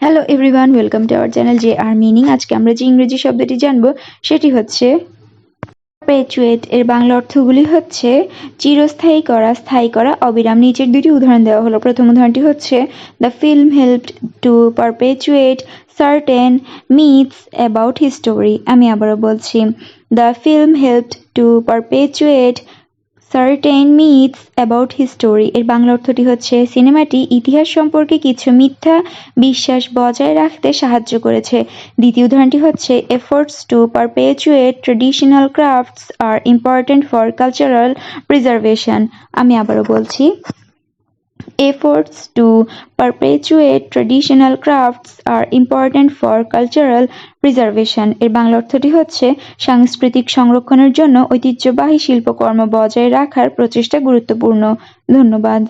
Hello everyone welcome to our channel J R meaning আজকে আমরা যে ইংরেজি শব্দটি জানব, সেটি হচ্ছে পেচুয়েট এর বাংলা অর্থগুলি হচ্ছে চিরস্থায়ী করা, স্থায়ী করা, অবিরাম নিচের দুটি উদাহরণ দেওয়া হলো। প্রথম উদাহরণটি হচ্ছে the film helped to perpetuate certain myths about history আমি আবারও বলছি the film helped to perpetuate certain myths about history এর বাংলা অর্থটি হচ্ছে, সিনেমাটি ইতিহাস সম্পর্কে কিছু মিথ্যা বিশ্বাস বজায় রাখতে সাহায্য করেছে। দ্বিতীয় উদাহরণটি হচ্ছে efforts to perpetuate traditional crafts are important for cultural preservation আমি আবারও বলছি efforts to perpetuate traditional crafts are important for cultural preservation এর বাংলা অর্থটি হচ্ছে সাংস্কৃতিক সংরক্ষণের জন্য ঐতিহ্যবাহী শিল্পকর্ম বজায় রাখার প্রচেষ্টা গুরুত্বপূর্ণ ধন্যবাদ